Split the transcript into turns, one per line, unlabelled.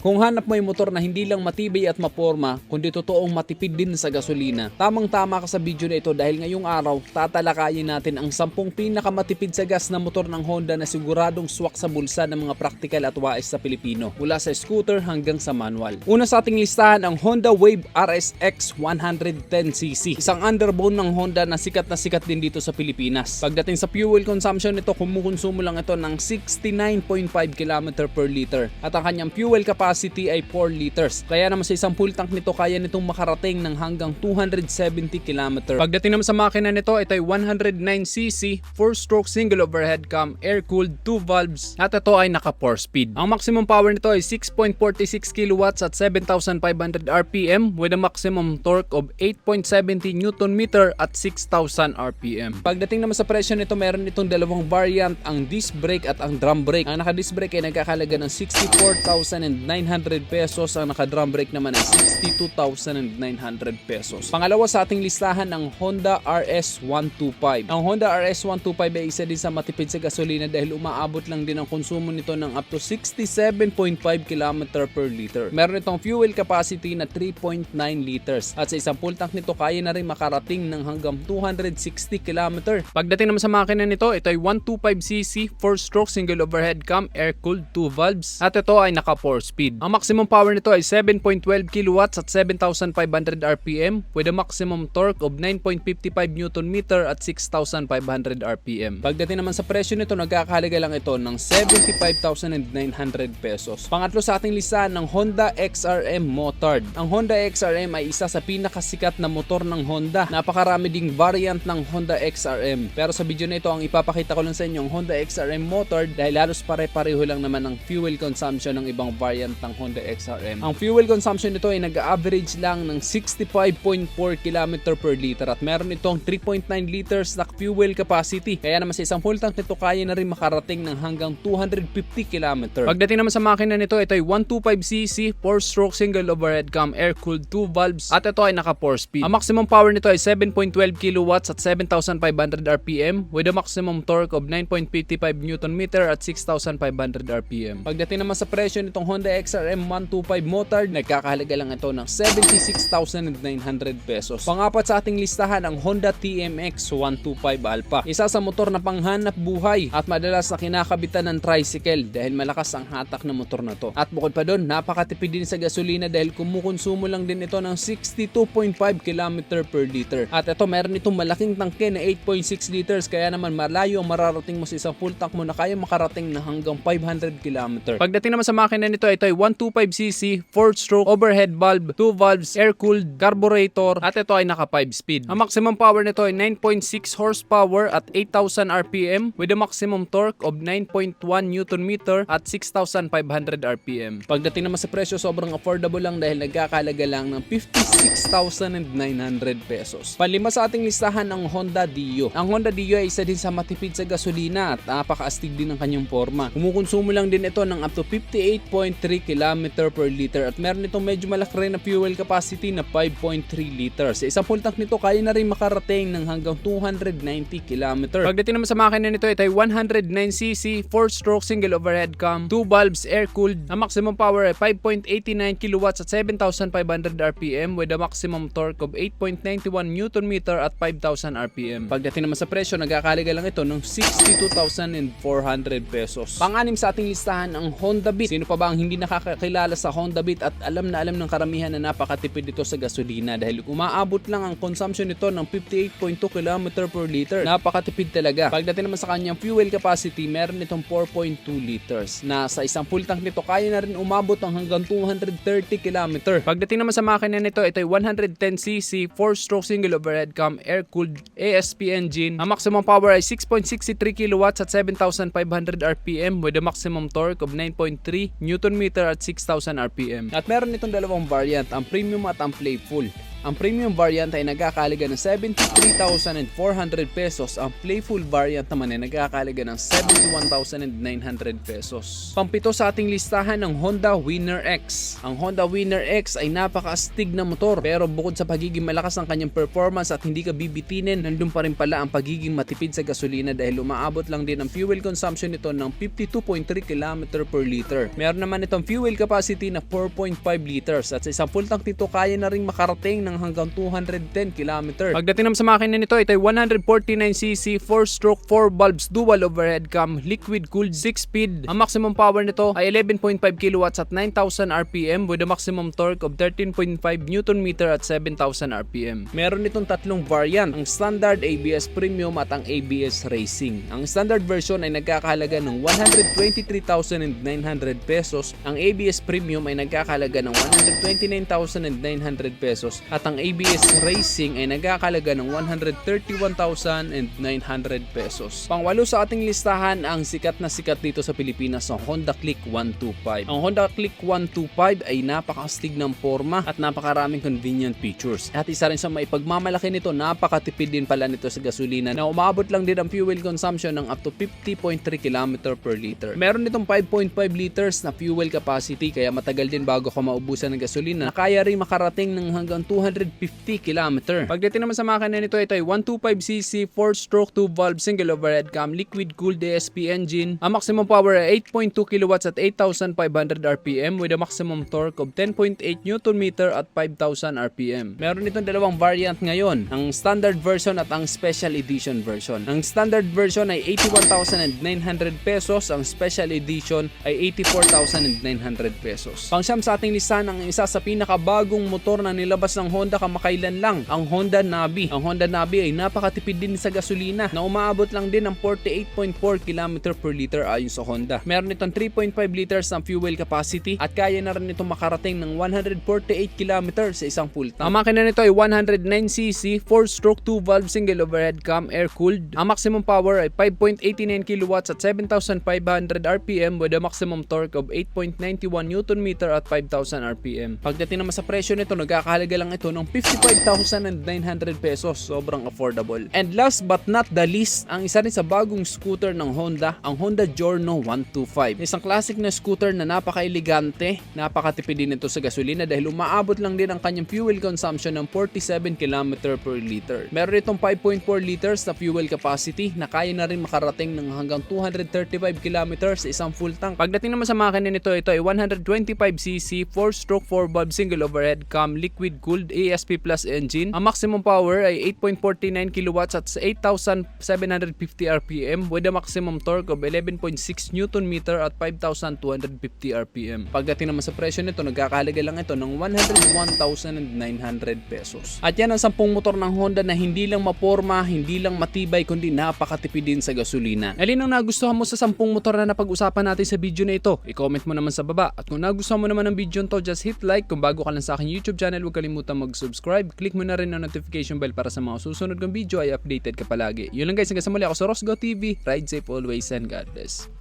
Kung hanap mo yung motor na hindi lang matibay at maporma, kundi totoong matipid din sa gasolina, tamang-tama ka sa video na ito dahil ngayong araw, tatalakayin natin ang 10 pinakamatipid sa gas na motor ng Honda na siguradong swak sa bulsa ng mga praktikal at wais sa Pilipino, mula sa scooter hanggang sa manual. Una sa ating listahan ang Honda Wave RSX 110cc, isang underbone ng Honda na sikat na sikat din dito sa Pilipinas. Pagdating sa fuel consumption nito, kumukonsumo lang ito ng 69.5 km per liter at ang kanyang fuel capacity ay 4 liters. Kaya naman sa isang full tank nito, kaya nitong makarating ng hanggang 270 km. Pagdating naman sa makina nito, ito ay 109cc, 4-stroke single overhead cam, air-cooled, 2 valves, at ito ay naka 4 speed. Ang maximum power nito ay 6.46 kW at 7,500 RPM with a maximum torque of 8.70 Nm at 6,000 RPM. Pagdating naman sa presyo nito, meron itong dalawang variant, ang disc brake at ang drum brake. Ang naka-disc brake ay nagkakalaga ng 64,900 pesos, ang naka-drum brake naman ay 62,900 pesos. Pangalawa sa ating listahan ang Honda RS125. Ang Honda RS125 ay isa din sa matipid sa gasolina dahil umaabot lang din ang konsumo nito ng up to 67.5 km per liter. Meron itong fuel capacity na 3.9 liters at sa isang full tank nito kaya na rin makarating ng hanggang 260 km. Pagdating naman sa makina nito, ito ay 125cc 4-stroke single overhead cam air-cooled 2 valves at ito ay naka 4 speed. Ang maximum power nito ay 7.12 kW at 7,500 RPM with a maximum torque of 9.55 Nm at 6,500 RPM. Pagdating naman sa presyo nito, nagkakahalaga lang ito ng 75,900 pesos. Pangatlo sa ating listahan ng Honda XRM Motard. Ang Honda XRM ay isa sa pinakasikat na motor ng Honda. Napakarami ding variant ng Honda XRM. Pero sa video na ito, ang ipapakita ko lang sa inyo ang Honda XRM Motard dahil halos pare-pareho lang naman ang fuel consumption ng ibang variant ng Honda XRM. Ang fuel consumption nito ay nag-average lang ng 65.4 km per liter at meron itong 3.9 liters na fuel capacity. Kaya naman sa isang full tank nito kaya na rin makarating ng hanggang 250 km. Pagdating naman sa makina nito, ito ay 125cc 4-stroke single overhead cam air-cooled 2 valves at ito ay naka 4 speed. Ang maximum power nito ay 7.12 kW at 7,500 RPM with a maximum torque of 9.55 Nm at 6,500 RPM. Pagdating naman sa presyo nitong Honda XRM 125 Motard, nagkakahalaga lang ito ng 76,900 pesos. Pangapat sa ating listahan ang Honda TMX 125 Alpha. Isa sa motor na panghanap buhay at madalas na kinakabitan ng tricycle dahil malakas ang hatak ng motor na to. At bukod pa doon, napakatipid din sa gasolina dahil kumukonsumo lang din ito ng 62.5 km per liter. At ito meron itong malaking tangke na 8.6 liters kaya naman malayo ang mararating mo sa isang full tank mo na kaya makarating na hanggang 500 km. Pagdating naman sa makina nito, ito ay 125cc 4-stroke overhead valve, 2 valves, air-cooled, carburetor at ito ay naka 5 speed. Ang maximum power nito ay 9.6 horsepower at 8,000 RPM with a maximum torque of 9.1 Nm at 6,500 RPM. Pagdating naman sa presyo, sobrang affordable lang dahil nagkakalaga lang ng 56,900 pesos. Panlima sa ating listahan ang Honda Dio. Ang Honda Dio ay isa din sa matipid sa gasolina at napakaastig din ng kanyang forma. Kumukonsumo lang din ito ng up to 58.3 km per liter at meron itong medyo malaki rin na fuel capacity na 5.3 liters. Sa isang full tank nito, kaya na rin makarating ng hanggang 290 km. Pagdating naman sa makina nito, ito ay 109cc 4-stroke single overhead cam, 2 valves air-cooled. Ang maximum power ay 5.89 kW at 7,500 RPM with a maximum torque of 8.91 Nm at 5,000 RPM. Pagdating naman sa presyo, nagkakalaga lang ito ng 62,400 pesos. Pang-anim sa ating listahan ang Honda Beat. Sino pa ba ang hindi nakakakilala sa Honda Beat at alam na alam ng karamihan na napakatipid ito sa gasolina dahil umaabot lang ang consumption nito ng 58.2 km per liter. Napakatipid talaga. Pagdating naman sa kanyang fuel capacity, meron itong 4.2 liters na sa isang full tank nito kaya na rin umabot ng hanggang 230 km. Pagdating naman sa makina nito, ito ay 110cc 4-stroke single overhead cam air-cooled ASP engine. Ang maximum power ay 6.63 kW at 7,500 RPM with a maximum torque of 9.3 Nm at 6,000 RPM. At meron itong dalawang variant, ang premium at ang playful. Ang premium variant ay nagkakalaga ng 73,400 pesos. Ang playful variant naman ay nagkakalaga ng 71,900 pesos. Pampito sa ating listahan ng Honda Winner X. Ang Honda Winner X ay napakaastig na motor pero bukod sa pagiging malakas ng kanyang performance at hindi ka bibitinin, nandun pa rin pala ang pagiging matipid sa gasolina dahil umaabot lang din ang fuel consumption nito ng 52.3 km per liter. Meron naman itong fuel capacity na 4.5 liters at sa isang full tank nito kaya na rin makarating ng hanggang 210 km. Pagdating naman sa makina nito, ito ay 149cc 4-stroke 4 valves dual overhead cam liquid cooled 6-speed. Ang maximum power nito ay 11.5 kW at 9,000 RPM with a maximum torque of 13.5 Nm at 7,000 RPM. Meron itong tatlong variant, ang standard ABS Premium at ang ABS Racing. Ang standard version ay nagkakahalaga ng 123,900 pesos, ang ABS Premium ay nagkakahalaga ng 129,900 pesos at ang ABS Racing ay nagkakahalaga ng 131,900 pesos. Pangwalo sa ating listahan ang sikat na sikat dito sa Pilipinas ang Honda Click 125. Ang Honda Click 125 ay napakastig ng forma at napakaraming convenient features. At isa rin sa maipagmamalaki nito, napakatipid din pala nito sa gasolina na umabot lang din ang fuel consumption ng up to 50.3 km per liter. Meron itong 5.5 liters na fuel capacity kaya matagal din bago ka maubusan ng gasolina na kaya rin makarating ng hanggang 250 km. Pagdating naman sa makina nito, ito ay 125cc 4-stroke 2-valve single overhead cam liquid cooled ASP engine. Ang maximum power ay 8.2 kW at 8,500 RPM with a maximum torque of 10.8 Nm at 5,000 RPM. Meron itong dalawang variant ngayon, ang standard version at ang special edition version. Ang standard version ay 81,900 pesos, ang special edition ay 84,900 pesos. Pangsyam sa ating listahan ang isa sa pinakabagong motor na nilabas ng Honda kamakailan lang, ang Honda Navi. Ang Honda Navi ay napakatipid din sa gasolina na umaabot lang din ng 48.4 km per liter ayon sa Honda. Meron itong 3.5 liters ng fuel capacity at kaya na rin itong makarating ng 148 km sa isang full tank. Ang makina nito ay 109cc 4-stroke 2-valve single overhead cam air-cooled. Ang maximum power ay 5.89 kW at 7,500 RPM with a maximum torque of 8.91 Nm at 5,000 RPM. Pagdating naman sa presyo nito, nagkakahalaga lang ito ng 55,900 pesos. Sobrang affordable. And last but not the least, ang isa rin sa bagong scooter ng Honda, ang Honda Giorno 125. Isang classic na scooter na napaka-elegante, napakatipid din ito sa gasolina dahil umaabot lang din ang kanyang fuel consumption ng 47 km per liter. Meron itong 5.4 liters na fuel capacity na kaya na rin makarating ng hanggang 235 km sa isang full tank. Pagdating naman sa makina nito, ito ay 125cc 4-stroke 4-valve single overhead cam liquid cooled ASP Plus engine. Ang maximum power ay 8.49 kW at 8,750 RPM with a maximum torque of 11.6 Nm at 5,250 RPM. Pagdating naman sa presyo nito, nagkakahalaga lang ito ng 101,900 pesos. At yan ang 10 motor ng Honda na hindi lang maporma, hindi lang matibay, kundi napakatipid din sa gasolina. Alin ang nagustuhan mo sa 10 motor na napag-usapan natin sa video na ito? I-comment mo naman sa baba. At kung nagustuhan mo naman ang video to, just hit like. Kung bago ka lang sa aking YouTube channel, huwag kalimutan mag-subscribe. Click mo na rin ang notification bell para sa mga susunod kong video ay updated ka palagi. Yun lang guys, hanggang sa muli ako sa Rosgo TV. Ride safe always and God bless.